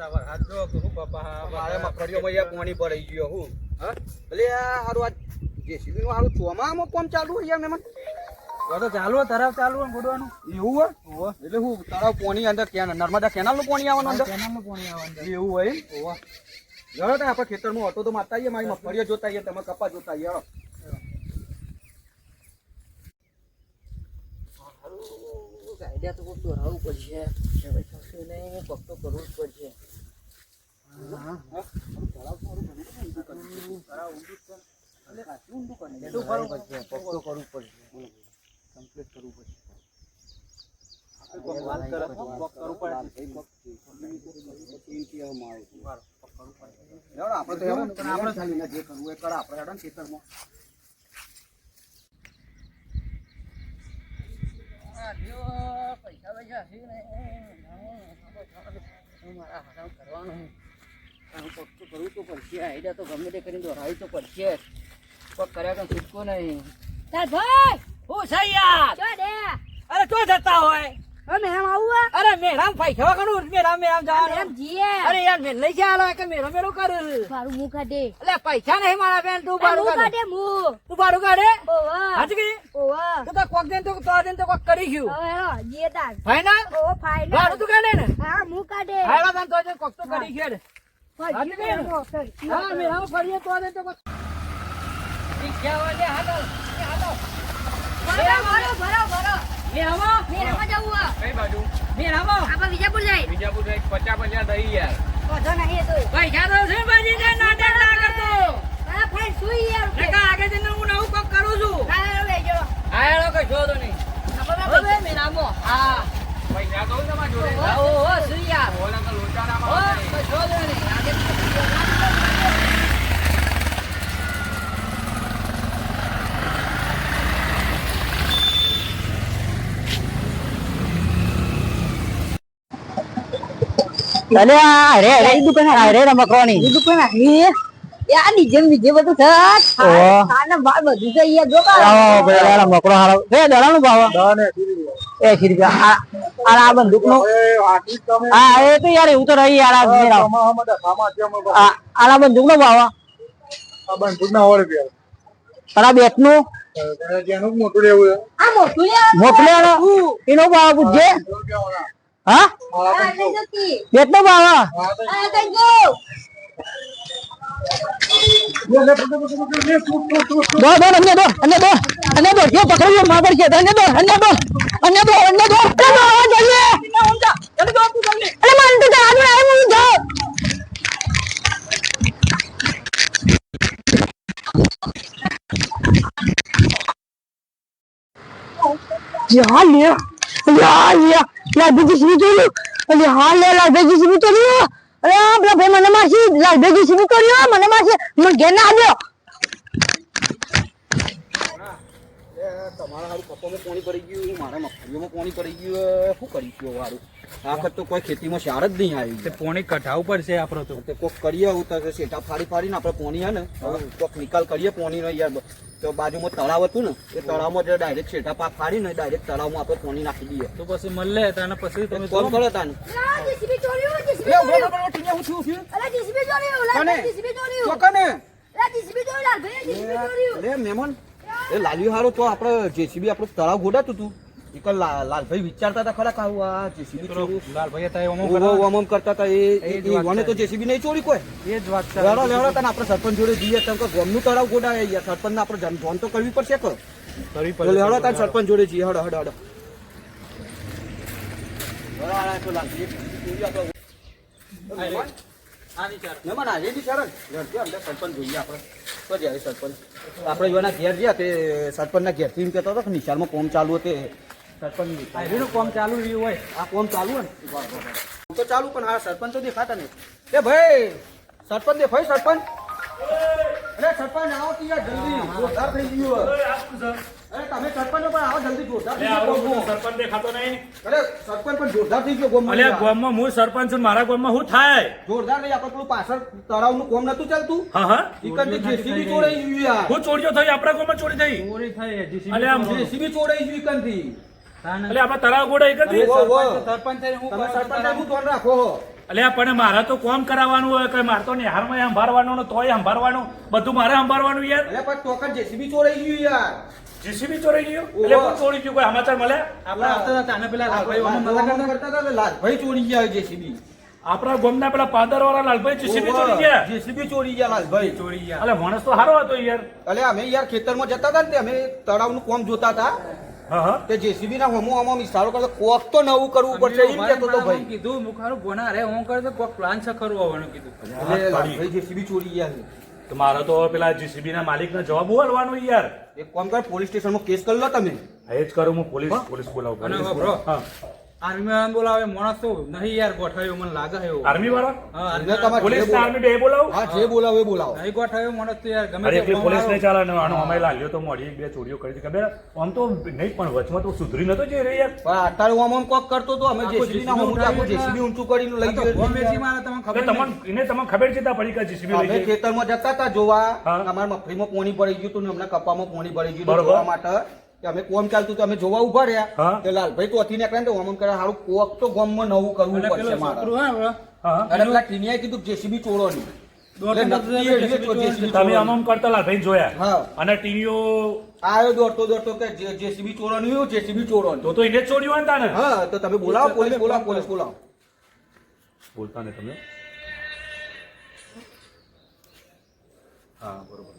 તા વરસાદ જો હું બાપા મારે પાણી ભરાઈ ગયો હું. હા? એટલે હારું આ જેસીબી નું હારું ચોમામાં કોમ ચાલુ હોય મહેમાન તો ચાલુ તરાવ ચાલુ ગોડવાનું. એવું હોય? એટલે હું તારા પાણી અંદર કેન નર્મદા કેનાલનું પાણી આવવાનું અંદર? કેનાલનું પાણી આવે અંદર. એવું હોય એમ? ઓવા જરો તો આપણે ખેતરમાં ઓટો તો મારતા આવીએ મારી મગફળીઓ જોતા આવીએ તમે કપા જોતા આવીએ આઈડિયા તો કોક દોરાવવું પડશે. હવે થશે નહીં કરવું જ પડશે. એટલું કરવું પડશે. કોક તો કરવું પડશે. કમ્પ્લીટ કરવું પડશે. હેડો, આપણે તો હેડો, પણ આપણે ચાલીને જે કરવું એ કરે. આપણે ખેતરમાં. પૈસા હશે ને મારા હાથમાં કરવાનું તો કરવું તો પડશે આઈડિયા તો ગમે તે કરીને દોરાવી તો પડશે કોક કર્યા kan છૂટકો નહીં તાર ભાઈ હું છે યાર અરે તો જતા હોય. અમે એમ આવું અરે મેરામ પૈસા કરું મેરામ મેરામ એમ જવાનું. જીએ. અરે યાર મેં લઈ ચાલો કે મેરો મેરો કર? મારું મુખ કાઢે. એટલે પૈસા નહીં મારા બેન તું બારું કાઢે મુ તું બારું કાઢે? ઓવા. હાચી કે ઓવા. તું તો કોક દેન તો તો દેન તો કોક કરી ગયું. હવે જીએ તાર. ફાઈનલ ઓ ફાઈનલ બારું તું કાઢે ને? હા મુ કાઢે. હાલો બેન તો કોક તો કરી ગયો ને ભાઈ, કે? હા મેરામ ફરીએ તો દેન તો કોક ક્યાં વાગે હાલો. હાલો. ભરો, ભરો, ભરો. મેરામો મેરામાં જવું હે. કઈ બાજુ? મેરામો આપણે વિજાપુર જાય બીજાપુર જાય પચાસ પચાસ દઈ યાર. વધો નહીં એ તોય. પૈસા તો છે બાજી ને નાટક ના કરતો? હા, ફાઈન, સુઈ યાર. નકા આગળ જઈને હું નવું કોક કરું છું. હા, હેરો, લઈ જાઓ. આ હેલો કે નહીં. આપણે હવે પૈસા- મેરામો હા. પૈસા કહું તમાર જોડે. ઓ હો સુઈ યાર ઓલા તો લોચા ના ઓ મારે તો નહીં. આગળ અલે આ અરે અરે ઈ દુકાન આ અરે રમકવાની ઈ દુકાન આવી યાર આ નીચે નીચે બધું થત ખાને બાર બધું છે યાર જો કા ભાઈ રમકડો હારો. બે દડાનું ભાવ એ રૂપિયા આ આ બંદૂક નો હા એ તો યાર એવું તો રહી યાર આ મેરા આ આ બંદૂક નો ભાવ આ. બેટનું મોટું લેવું આ મોટું મોટું લેવાનો? એનો ભાવ પૂછજે. હા? નો ભાવ જો. દો દો અન્ય દો અન્ય દો અન્ય દો. જો પકડ્યો માં પર છે. અન્ય દો અન્ય દો અન્ય દો અન્ય દો. અરે તું જલ્દી. અરે માન તો આ દો આ હું દો યા લે યા યા લા બીજી સીવી તોડ્યું અરે હા લે લા બીજી સીવી તોડ્યું અરે, આ પેલા ભાઈ મને માસી લા બીજી સીવી તોડ્યું મને માસી મને ઘેર ના આવ્યો. તમારા હારું કપામાં પાણી પડી ગયું મારા મગફળીઓમાં પાણી પડી ગયું શું કરી ગયો વારું આ તો કોઈ ખેતીમાં શાર જ નહીં આવી. તે પોણી કઢાવવું પડશે આપણો તો. તે કોક કરીએ આવું તો શેઠા ફાડી ફાડીને આપણે પોણી હે ને કોઈક કોક નિકાલ કરીએ પોણીનો યાર. તો બાજુમાં તળાવ હતું ને એ તળાવમાં જે ડાયરેક્ટ શેઠા પાક ફાડીને ડાયરેક્ટ તળાવમાં આપણે પોણી નાખી દઈએ. તો પછી મળે તને પછી તમે કોમ કરો તાને. JCB ચોર્યું, હું? અલા. લે મહેમાન. એ લાલ્યું હારો તો આપણે જેસીબી આપણું તળાવ ગોડાતું હતું એક લાલભાઈ વિચારતા હતા ખરા કે આ જેસીબી લાલભાઈ હતા કરતા હતા. એ મને તો જેસીબી નહીં ચોરી કોઈ. એ જ વાત છે. લેવડો લેવડો તને આપણે સરપંચ જોડે જઈએ તને કે ગામનું તળાવ ગોડાવે યાર સરપંચ ને આપણે ફોન તો કરવી પડશે કે કરવી તો લેવડો તને સરપંચ જોડે જઈએ. હડ હડો હડો. હડો, મહેમાન આજે બી સરસ ઘરથી અંદર સરપંચ જોઈએ આપણે. તો જાય સરપંચ. આપણે જોવાના ઘેર ગયા તે સરપંચના ઘેરથી એમ કહેતો હતો કે નિશાળમાં કોમ ચાલુ હતું તે સરપંચ કામ ચાલુ રહ્યું હોય. આ કોમ ચાલુ હોય ને? તો ચાલુ પણ હા સરપંચ તો દેખાતા નહીં. એ ભાઈ સરપંચ દેખાય સરપંચ? અરે સરપંચ આવો તો યાર જલ્દી. થઈ ગયું અરે તમે સરપંચ પણ આવો જલ્દી જોરદાર થઈ ગયો સરપંચ દેખાતો નહીં. અરે સરપંચ પણ જોરદાર થઈ ગયો ગોમમાં. અલ્યા ગામમાં હું સરપંચ છું મારા ગામમાં શું થાય? જોરદાર નહીં આપણે પેલું પાછળ તળાવનું કોમ નતું ચાલતું? હા હા. ચિકન જેસીબી ચોરાઈ ગયું યાર. હું ચોરીઓ થઈ આપણા ગામમાં ચોરી થઈ. ચોરી થઈ JCB અલ્યા જેસીબી ચોરાઈ ગયું ચિકનથી એટલે આપણા તળાવ ગોડા ઓ, ઓ. સરપંચ હું સરપંચ તારા- નું રાખો અલ્યા પણ મારે તો કોમ કરાવવાનું હોય કે મારે તો નિહારમાં સંભાળવાનું તોય સંભાળવાનું બધું મારે સંભાળવાનું યાર. એટલે પણ ટોકન જેસીબી ચોરાઈ ગયું યાર. જીસીબી ચોરી ગયો? એટલે કોણ ચોરી ગયું? કોઈ સમાચાર મળ્યા આપણે આવતા હતા તાને પેલા લાલભાઈ વાહન કરતા? કરતા હતા એટલે લાલભાઈ ચોરી ગયા જીસીબી. આપણા ગોમના પેલા પાદર વાળા લાલભાઈ જીસીબી ચોરી ગયા? જીસીબી ચોરી ગયા લાલભાઈ ચોરી ગયા. એટલે માણસ તો સારો હતો યાર. એટલે અમે યાર ખેતરમાં જતા હતા ને અમે અમે તળાવનું કોમ જોતા હતા. હા હા. તે જેસીબી ના હમો હમો મિસારો કરતો કોક તો નવું કરવું પડશે એમ કેતો તો ભાઈ. કીધું મુખારો ગોના રે. હું કરતો કોક પ્લાન છે ખરું આવવાનું કીધું. એટલે લાલભાઈ જેસીબી ચોરી ગયા તો મારો તો પેલા જીસીબી ના માલિક ના જવાબ બોલવાનો યાર. એક કામ કર પોલીસ સ્ટેશનમાં કેસ કરી લો તમે. એ જ કરું હું પોલીસ પોલીસ બોલાવું હા બોલાવે માણસ તો નહીં યાર ગોઠવ્યો મને લાગે છે એવું આર્મી વાળા પોલીસ આર્મી બે બોલાવો? હા જે બોલાવો એ બોલાવો. નહીં ગોઠવ્યો માણસ તો યાર ગમે અરે તે પોલીસ ને ચાલે ને આનો અમે લાગ્યો તો મોડી એક બે ચોરીઓ કરી હતી ખબર? આમ તો નહીં પણ વચમાં તો સુધરી નતો જઈ રહી યાર. પણ અત્યારે હું આમ કોક કરતો તો અમે જેસીબી ના હું આખું જેસીબી ઊંચું કરીને લઈ ગયો ગમે તે મારે તમને ખબર તમને એને તમને ખબર છે તા પડી કે જેસીબી લઈ ગઈ? ખેતરમાં જતા હતા જોવા. અમાર મફળીમાં પોણી પડી ગયું તો ને અમને કપામાં પોણી પડી ગયું જોવા માટે. અમે કોમ ચાલતું તો અમે જોવા ઊભા રહ્યા. કે લાલભાઈ તો હતી નીકળ્યા ને તો અમન કરે હારું કોક તો ગોમમાં નવું કરવું પડશે મારે. અને પેલા ટીનિયા કીધું જેસીબી ચોરોની તમે આમ કરતા જોયા? અને ટીવીઓ આવ્યો દોડતો દોડતો કે જે- જેસીબી ચોરોની જેસીબી ચોરો નહીં તો તો એને ચોર્યું હોય ને હા તો તમે બોલાવો પોલીસ બોલાવો પોલીસ બોલાવો. બોલતા ને તમે. હા બરોબર.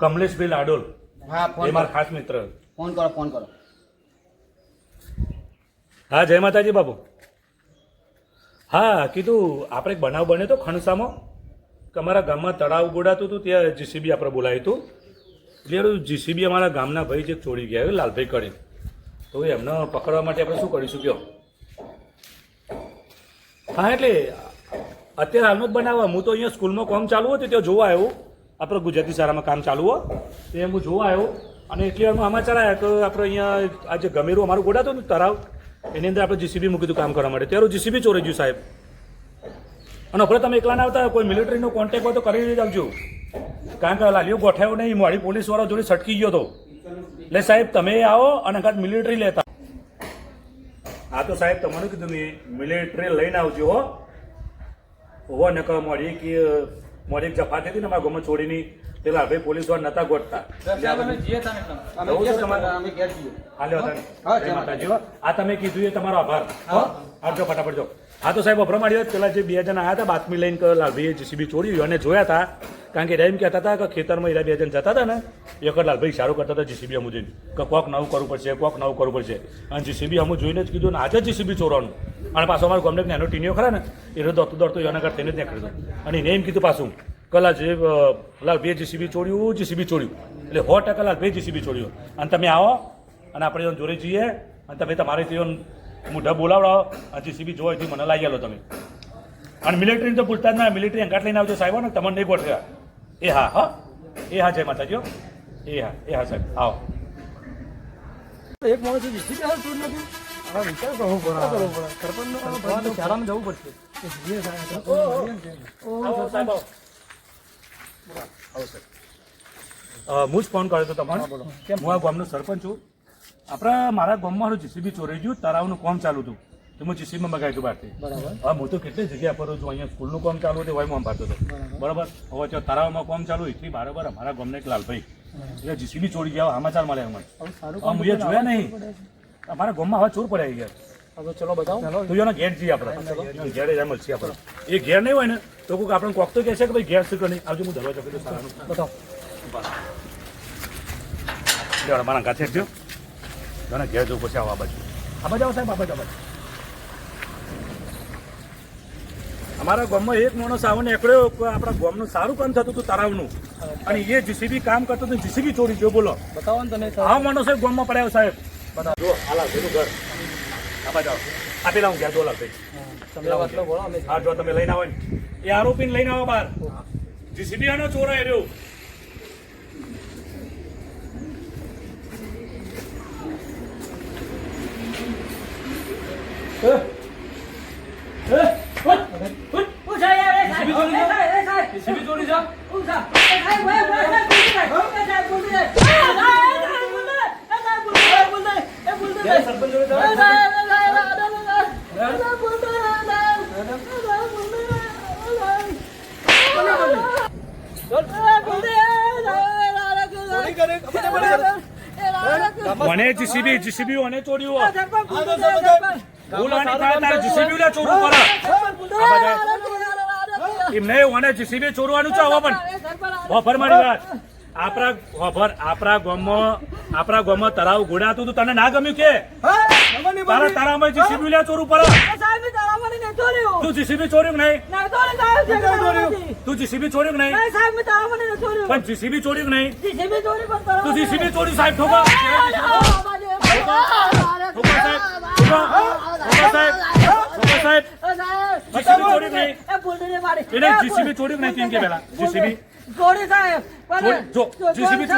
કમલેશભાઈ લાડોલ. હા એ મારા ખાસ મિત્ર. ફોન કરો ફોન કરો. હા જય માતાજી બાબુ હા કીધું આપણે એક બનાવ બન્યો તો ખણસામાં. કે અમારા ગામમાં તળાવ ગોડાતું હતું ત્યાં જીસીબી આપણે બોલાવ્યું હતું. એટલે જીસીબી અમારા ગામના ભાઈ જે ચોરી ગયા લાલભાઈ કરી. તો એમને પકડવા માટે આપણે શું કરીશું કયો? હા એટલે અત્યારે હાલમાં જ બનાવવા. હું તો અહીંયા સ્કૂલમાં કોમ ચાલુ હતું ત્યાં જોવા આવ્યો. આપણે ગુજરાતી શાળામાં કામ ચાલુ હોય તે હું જોવા આવ્યો. અને એટલી વારમાં સમાચાર આવ્યા કે આપણે અહીંયા આ જે ગમેરું અમારું ગોડાતું ને તરાવ એની અંદર આપણે જીસીબી મૂકી હતું કામ કરવા માટે. ત્યારે જીસીબી ચોરી ગયું સાહેબ. અને આપણે તમે એકલા આવતા કોઈ મિલિટરીનો કોન્ટેક્ટ હોય તો કરી આવજો કારણ કે લાલીઓ ગોઠાયો નહીં, મોડી પોલીસવાળો જોડે છટકી ગયો હતો. એટલે સાહેબ, તમે આવો અને કાંઈક મિલિટરી લેતા. હા તો સાહેબ તમારું કીધું મેં મિલિટરી લઈને આવજો હો. ને કહો મોડી કે મોડી એક જફા હતી ને અમારા ગામમાં છોડીની પેલા હવે પોલીસવાળા નતા ગોઠતા. આ તમે કીધું એ તમારો આભાર. આવજો ફટાફટ જો. હા તો સાહેબ અભરા માંડ્યો પેલા જે બે જણા આવ્યા હતા બાતમી લઈને લાલભાઈએ જીસીબી ચોરી અને જોયા હતા કારણ કે એમ કહેતા હતા કે ખેતરમાં એરા બે જણ જતા હતા ને એ વખત લાલભાઈ સારું કરતા હતા જીસીબી અમુ જોઈને કે કોક નવું કરવું પડશે કોક નવું કરવું પડશે. અને જીસીબી અમુ જોઈને જ કીધું ને આજે જીસીબી ચોરવાનું. અને પાછો અમારું ગમને નાનો ટીનીઓ ખરા ને એને દોડતો દોડતો એને જ નીકળી દો અને એને એમ કીધું પાછું, કલા જે લાલ બે જીસીબી ચોર્યું જીસીબી ચોર્યું. એટલે સો ટકા બે જીસીબી ચોર્યું. અને તમે આવો, અને આપણે જોડે જઈએ, અને તમે તમારે ત્યાં મોઢા બોલાવડાવો અને જીસીબી જોવા મને લાગી ગયેલો તમે. અને મિલિટરીને તો ભૂલતા જ ના, મિલિટરી અંગાટ લઈને આવજો સાહેબ ને, તમને નહીં ગોઠવ્યા. એ હા હા, એ હા જય માતાજી એ હા એ હા સાહેબ, આવો. એક માણસ નથી હવે વિચાર કરવો પડે શાળામાં જવું પડશે હું જ ફોન કર્યો હતો તમારે હું આ ગામનો સરપંચ છું. આપણા મારા ગામમાં મારું જીસીબી ચોરી ગયું તળાવનું કામ ચાલુ હતું. તો હું જીસીબી મગાવ્યું હતું બહારથી. બરાબર. હું તો કેટલી જગ્યા પર છું અહીંયા સ્કૂલનું કામ ચાલુ હતું હોય હું ભરતો હતો. બરાબર. હવે જો તળાવમાં કામ ચાલુ એટલી બરાબર અમારા ગામને એક લાલભાઈ. એટલે જીસીબી ચોરી ગયા સમાચાર મળ્યા અમને હું એ જોયા નહીં. અમારા ગામમાં હવે ચોર પડ્યા ગયા ચલો બતાવો. તો ઘેર જઈએ આપણે. ઘેર જ મળશે આપણે. એ ઘેર નહીં હોય ને તો કોઈક આપણે કોક તો કહેશે કે ભાઈ ઘેર શું નહીં આવજો હું દરવાજો બતાવો. મારા ગાથે થયો ઘેર જવું પછી આવો આ બાજુ. આ બાજુ આવો સાહેબ આ બાજુ આ બાજુ. અમારા ગામમાં એક માણસ આવીને એકડ્યો કે આપણા ગામનું સારું કામ થતું હતું તળાવનું અને એ જીસીબી કામ કરતો હતો જીસીબી ચોરી ગયો બોલો. બતાવો ને તમે આ માણસો સાહેબ ગામમાં પડ્યો સાહેબ. જો હાલા પેલું ઘર આ બાજુ આવો આ હું. ગયા જો લાલ તમે હા જો તમે લઈને આવો ને એ આરોપીને લઈને આવો બહાર જીસીબી આનો ચોરાય રહ્યો જીસીબી ચોરી છે સરપંચ જોડે જાઓ. જીસીબી જીસીબી અને ચોર્યું. ભૂલ થાય તારે જીસીબી લે ચોરું પડે એમ નહીં જીસીબી ચોરવાનું છે હવે પણ. ઓફર મારી વાત. આપણા ઓફર આપણા ગામમાં આપણા ગામમાં તરાવ ગોડાતું તું. તને ના ગમ્યું કે? તારા તારામાં જીસીબી લે ચોરું પડે તું જીસીબી ચોર્યું નહીં તું જીસીબી ચોર્યું નહીં પણ જીસીબી ચોર્યું નહીં તું જીસીબી ચોર્યું સાહેબ ઠોકા ઠોકા સાહેબ ઠોકા સાહેબ ઠોકા સાહેબ જીસીબી ચોર્યું એને જીસીબી ચોર્યું નહીં કેમ કે પેલા જીસીબી ચોરી સાહેબ. જો. જીસીબી કે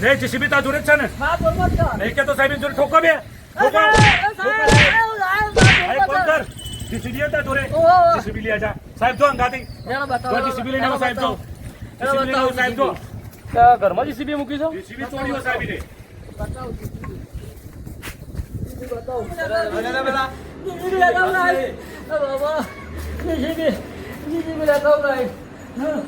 નહીં જીસીબી તાર જોડે જ છે ને? નહીં કે તો. સાહેબ જોડે ઠોકો બે. જીસીબી હતા જોડે. જીસીબી લઈ આજા સાહેબ જો અંગાથી. જો જીસીબી લઈને સાહેબ જો. જીસીબી લઈને સાહેબ જો. ઘરમાં જીસીબી મૂકી છો? જીસીબી ચોર્યું સાહેબ ને હા.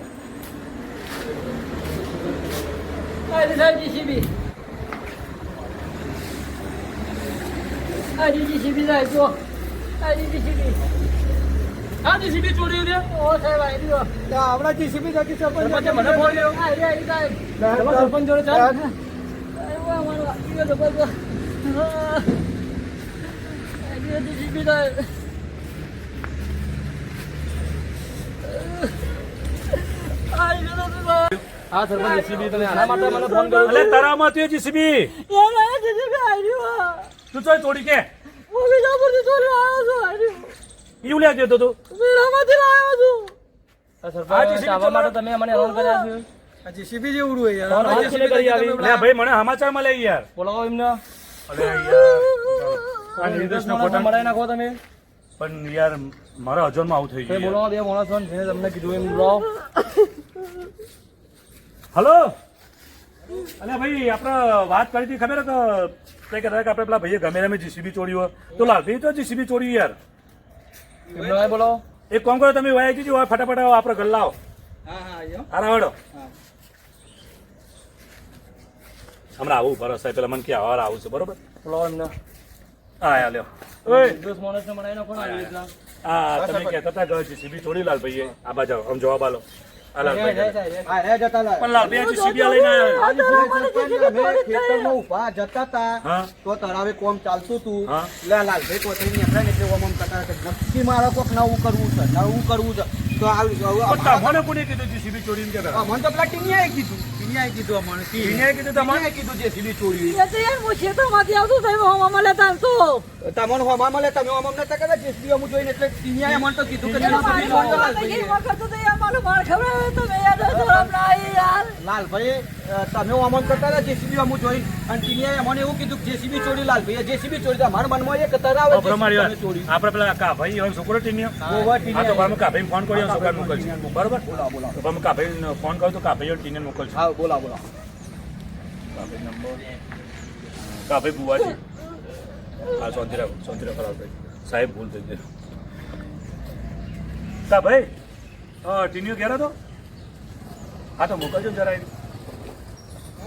જીસીબી ચોરી છે આપણા જીસીબી જતી સરપંચ મને ફોન તમારા સરપંચ જોડે ચાલ. હા. સરપંચ જીસીબી તમે આના માટે મને ફોન કર્યો. અલે તારામાં તે જીસીબી તું ચોય ચોરી કે ઈ ઉલ્યા દેતો તો આ સરપંચ આવવા માટે તમે મને હેરાન કર્યા છે. જીસીબી તમારો હાથ કેને કરી આવી? અલે ભાઈ મને સમાચાર મળે યાર. બોલાવો એમને. અલે યાર. આ નિર્દેશનો ફોટો નાખો તમે. પણ યાર મારા અજરમાં આવું થઈ ગયું બોલાવો બે માણસો જેને તમને કીધું એમ બોલાવો. હલો? અલે ભાઈ આપણે વાત કરી હતી ખબર કે આપણે પેલા ભાઈએ ગમે રમે જીસીબી ચોરી હોય. તો લાલભાઈ તો જીસીબી ચોરી યાર. એમને ભાઈ બોલો. એક કામ કરો તમે વાય જજો ફટાફટ આવો, આપણે ઘર લાવો. હા હા આયો. હારા વડો હમણાં આવું ભરો સાહેબ પેલા મને કે આવાર આવું છે બરોબર? બોલાવો એમને. હા યા લ્યો. ઓય. દસ માણસને મરાઈ નાખો કોણ આવી આ તમે કહેતા હતા કે જીસીબી ચોરી લાલભાઈએ આ બાજુ આમ જવાબ આલો. તા. તરાવે કોમ ચાલતું તું લાલભાઈ કોતરી નીકળ્યા ને એટલે ઓમ ઓમ કરતા નક્કી મારે કોક નવું કરવું છે નવું કરવું છે. તો તમને કોને કીધું જીસીબી ચોરી કે કહેતા મને તો પેલા ટીનિયાએ કીધું. ટીનિયાએ કીધું અમને. ટીનિયાએ કીધું તમારે? ટીનિયાએ કીધું સીધી ચોરી. તમને હોમા મળે તમે હોમા મને તો કદાચ જેસીબી અમુક જોઈને એટલે ટીનિયાએ મને તો કીધું કે ચોરી તો લાલભાઈએ. લાલભાઈ તમે કરતા હતા જેસીબી અમુક જોઈ અને ટીનિયાએ મને એવું કીધું કે જેસીબી ચોરી લાલભાઈએ જેસીબી ચોરી તો અમારા મનમાં એક તરાવે મારી ચોરી. આપણે પેલા હોય છોકરો ટીનિયો? તો અમે ફોન કર્યો. છોકરા મોકલશે બરોબર? તો અમે કાભાઈ ફોન કરો તો કાભાઈ ટીને મોકલશે હા બોલા બોલા કાભાઈ નંબર. કાભાઈ બુવાજી હા સોંતીરા સોંતિરા ખરાબ સાહેબ ભૂલ થઈ ગઈ. કાભાઈ હા ટીનિયો ઘેર હતો? હા તો મોકલજો જરા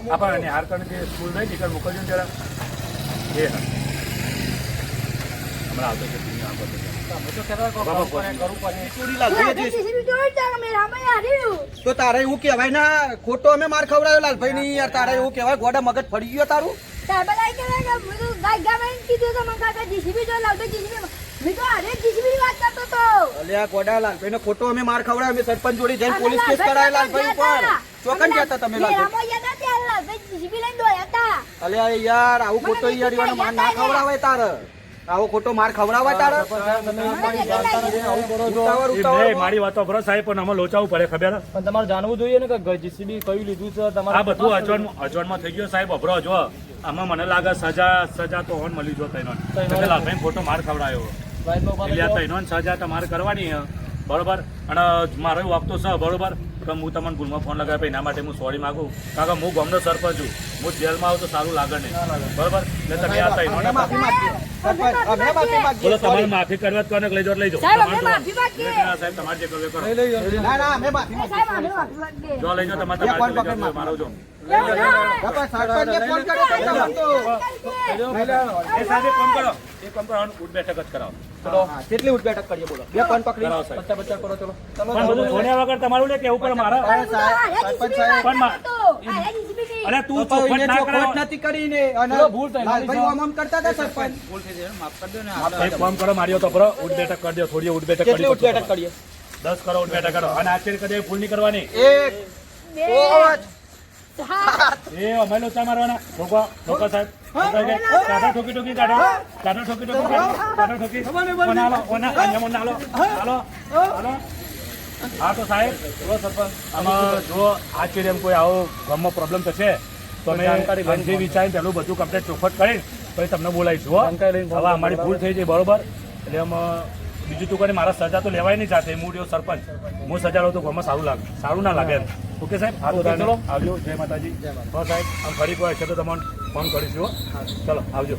આપણા કરીને જે સ્કૂલ નહીં ટીચર મોકલજો જરા એ હા. હમણાં આવતો છે ટીનિયો આવતો તો તારે એવું કેવાય ના ખોટો અમે માર ખવડાયો લાલભાઈ ની યાર તારે એવું કેવાય ગોડા મગજ ફરી ગયો તારું? ખોટો અમે માર ખવડાવ્યો અમે સરપંચ જોડી જઈને પોલીસ કેસ કરાયો લાલભાઈ ઉપર. ચોકન જતા તમે અલ્યા યાર આવું ખોટો યાર માર ના. ખવડાવાય તારે. આવો ખોટો માર ખવડાવવા તારે. મારી વાતો ભરો સાહેબ પણ આમાં લોચાવું પડે ખબર? પણ તમારે જાણવું જોઈએ ને કે જીસીબી કયું લીધું છે તમારે આ બધું અજવાણ અજવાણમાં થઈ ગયું સાહેબ અભરો જો આમાં મને લાગે સજા સજા તો હોન મળી જો તૈનો ભાઈ ખોટો માર ખવડાયો. તૈનો સજા તમારે કરવાની હે બરોબર? અને મારો વાગતો છે બરોબર? કે હું તમને ભૂલમાં ફોન લગાવ્યો એના માટે હું સોરી માગું. કારણ કે હું ગામનો સરપંચ છું. હું જેલમાં આવું તો સારું લાગે નહીં. બરોબર? એટલે તમે આ તઈ અમે માફી માંગીએ. માફી બોલો તમારે માફી કરવા કોને? લઈ જાઓ લઈ જાઓ સાહેબ, તમારે જે કરવું કરો. જો લઈ જાઓ તમારે મારો જો. તો તો બેઠક જ કરાવો. ચલો. કેટલી ઉઠ બેઠક કરીએ બોલો. બે પકડી. કરો ચલો. ચલો પણ બધું જોડ્યા વગર તમારું લે કેવું પડે મારા? અરે સાહેબ, અરે સરપંચ જીસીબી સાહેબ. પણ મા- વાત કરતો. અરે જીસીબી ની. અરે તું ચોખવટ ના ચોખવટ નથી કરીને અને લાલભાઈ આમ આમ કરતા હતા સરપંચ. એક કામ કરો માર્યો તો બરો ઉઠ બેઠક કરી દો થોડી ઉઠ બેઠક કરી ઉઠ બેઠક કરીએ. દસ કરો ઉઠ બેઠક કરો. અને આશ્ચર્ય કરી ભૂલ નહીં કરવાની. એક બે, એ અમે લોચા મારવાના. ઠોકો ઠોકો સાહેબ. કાઢો ઠોકી ઠોકી કાઢો. કાઢો ઠોકી ઠોકી કાઢો. કાઢો ઠોકી. કોને હાલો કોને અહીંયા મને હાલો. હાલો. હાલો. હા તો સાહેબ જો સરપંચ. આમાં જો આશ્ચર્ય એમ કોઈ આવો ગામમાં પ્રોબ્લેમ થશે તો અમે અંતે વિચારીને પેલું બધું કમ્પ્લેટ ચોખટ કરી પછી તમને બોલાવીશું હવે અમારી ભૂલ થઈ જાય બરોબર? એટલે અમે બીજું તું કરી મારા સજા તો લેવાય નહીં જાતે. હું રહ્યો સરપંચ. હું સજા લઉં તો ગામમાં સારું લાગે. સારું ના લાગે એમ. ઓકે સાહેબ? હા ચલો. આવજો. જય માતાજી. હા સાહેબ. આમ ફરી કોઈ હશે તો તમને ફોન કરીશું હો. ચલો આવજો.